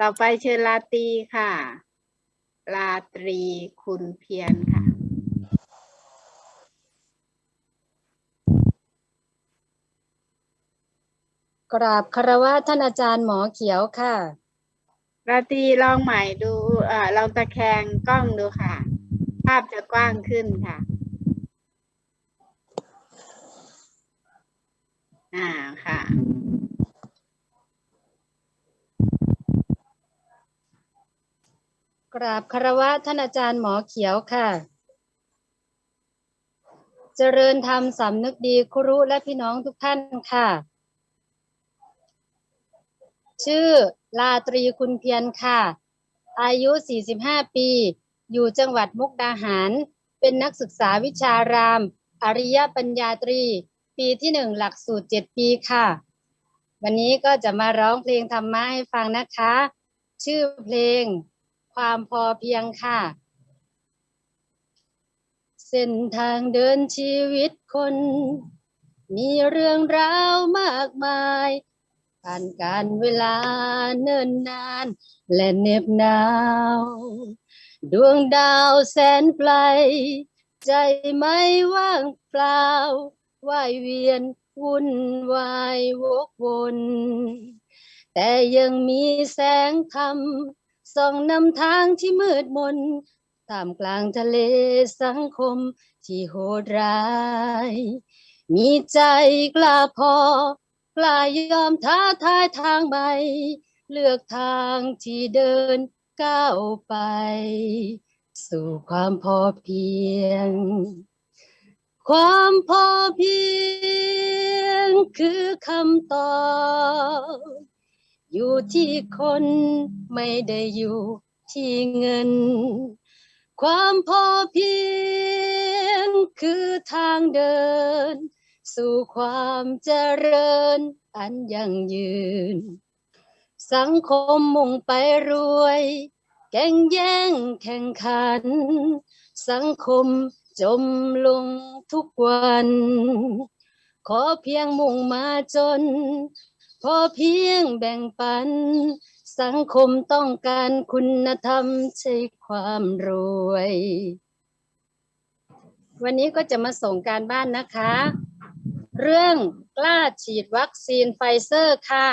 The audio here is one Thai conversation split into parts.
ต่อไปเชิญลาตรีค่ะ ลาตรีคุณเพียรค่ะ กราบคารวะท่านอาจารย์หมอเขียวค่ะ ราตรีลองใหม่ดูเอ่อลองตะแคงกล้องดูค่ะ ภาพจะกว้างขึ้นค่ะ อ่าค่ะ กราบคารวะท่านอาจารย์หมอเขียวค่ะ เจริญธรรมสำนึกดีครุและพี่น้องทุกท่านค่ะ ชื่อลาตรีคุณเพียรค่ะ อายุ 45 ปี อยู่จังหวัดมุกดาหาร เป็นนักศึกษาวิชาราม อริยปัญญาตรี ปีที่หนึ่งหลักสูตร 7 ปีค่ะ วันนี้ก็จะมาร้องเพลงธรรมะให้ฟังนะคะ ชื่อเพลง ความพอเพียงค่ะ เส้นทางเดินชีวิตคน มีเรื่องราวมากมายผ่านการเวลาเนิ่นนาน และเหน็บหนาว ดวงดาวแสนไกล ใจไม่ว่างเปล่าว่ายเวียนวุ่นวายวกวน แต่ยังมีแสงธรรม ส่องนำทางที่มืดมนท่ามกลางทะเลสังคมที่โหดร้าย มีใจกล้าพอกล้ายอมท้าทายทางใหม่เลือกทางที่เดินก้าวไป สู่ความพอเพียง ความพอเพียงคือคำตอบ อยู่ที่คนไม่ได้อยู่ที่เงิน ความพอเพียงคือทางเดิน สู่ความเจริญอันยั่งยืน สังคมมุ่งไปรวย แก่งแย่งแข่งขัน สังคมจมลงทุกวัน ขอเพียงมุ่งมาจน อเพียงแบ่งปัน สังคมต้องการคุณธรรมใช่ความรวย วันนี้ก็จะมาส่งการบ้านนะคะ เรื่องกล้าฉีดวัคซีนไฟเซอร์ค่ะ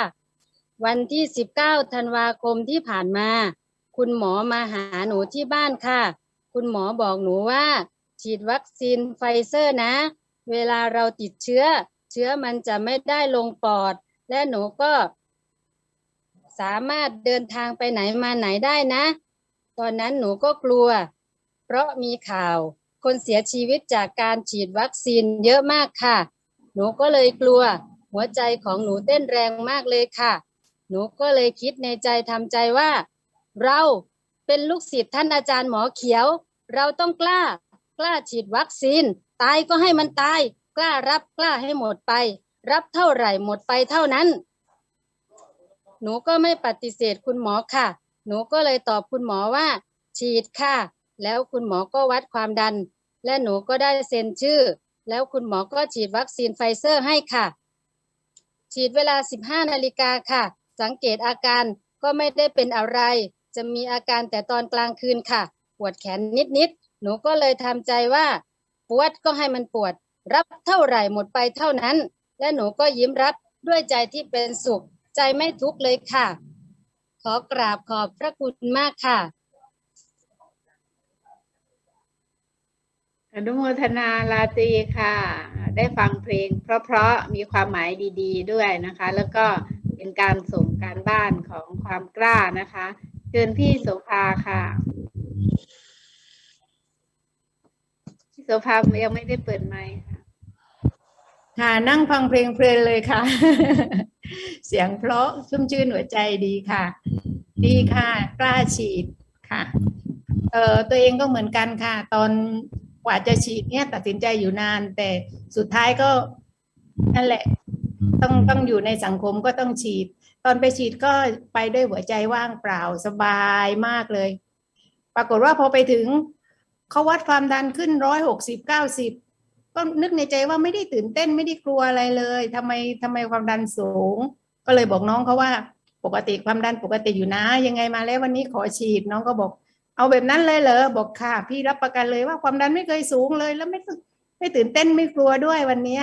วันที่ 19 ธันวาคมที่ผ่านมา คุณหมอมาหาหนูที่บ้านค่ะ คุณหมอบอกหนูว่า ฉีดวัคซีนไฟเซอร์นะ เวลาเราติดเชื้อ เชื้อมันจะไม่ได้ลงปอด และหนูก็ สามารถเดินทางไปไหนมาไหนได้นะ ตอนนั้นหนูก็กลัว เพราะมีข่าว คนเสียชีวิตจากการฉีดวัคซีนเยอะมากค่ะ หนูก็เลยกลัว หัวใจของหนูเต้นแรงมากเลยค่ะ หนูก็เลยคิดในใจทำใจว่า เราเป็นลูกศิษย์ท่านอาจารย์หมอเขียว เราต้องกล้า กล้าฉีดวัคซีน ตายก็ให้มันตาย กล้ารับกล้าให้หมดไป รับเท่าไหร่หมดไปเท่านั้น หนูก็ไม่ปฏิเสธคุณหมอค่ะ หนูก็เลยตอบคุณหมอว่า ฉีดค่ะ แล้วคุณหมอก็วัดความดัน และหนูก็ได้เซ็นชื่อ แล้วคุณหมอก็ฉีดวัคซีนไฟเซอร์ให้ค่ะ ฉีดเวลา 15 นาฬิกาค่ะ สังเกตอาการก็ไม่ได้เป็นอะไร จะมีอาการแต่ตอนกลางคืนค่ะ ปวดแขนนิดๆ หนูก็เลยทำใจว่า ปวดก็ให้มันปวด รับเท่าไหร่หมดไปเท่านั้น และหนูก็ยิ้มรับด้วยใจที่เป็นสุข ใจไม่ทุกข์เลยค่ะ ขอกราบขอบพระคุณมากค่ะ อนุโมทนาลาตีค่ะ ได้ฟังเพลง เพราะๆมีความหมายดีๆ ด้วยนะคะ แล้วก็เป็นการส่งการบ้านของความกล้านะคะ เชิญพี่โสภาค่ะพี่โสภายังไม่ได้เปิดไมค์ค่ะ ค่ะนั่งฟังเพลงเพลินเลยค่ะ เสียงเพราะชุ่มชื่นหัวใจดีค่ะ ดีค่ะ กล้าฉีดค่ะ เอ่อตัวเองก็เหมือนกันค่ะ ตอนกว่าจะฉีดเนี่ยตัดสินใจอยู่นาน แต่สุดท้ายก็นั่นแหละ ต้องต้องอยู่ในสังคมก็ต้องฉีด ตอนไปฉีดก็ไปด้วยหัวใจว่างเปล่าสบายมากเลย ปรากฏว่าพอไปถึงเขาวัดความดันขึ้นร้อยหกสิบเก้าสิบ ก็นึกในใจว่าไม่ได้ตื่นเต้นไม่ได้กลัวอะไรเลยทำไมทำไมความดันสูง ก็เลยบอกน้องเขาว่าปกติความดันปกติอยู่นะ ยังไงมาแล้ววันนี้ขอฉีดน้องก็บอก เอาแบบนั้นเลยเหรอบอกค่ะ พี่รับประกันเลยว่าความดันไม่เคยสูงเลย แล้วไม่ไม่ตื่นเต้นไม่กลัวด้วยวันนี้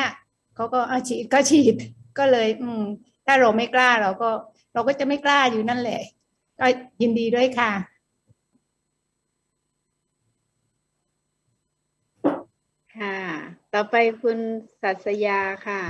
เขาก็เอาฉีดก็ฉีดก็เลย อืม ถ้าเราไม่กล้าเราก็ เราก็จะไม่กล้าอยู่นั่นแหละ ก็ยินดีด้วยค่ะค่ะ ต่อไปคุณสัสยาค่ะ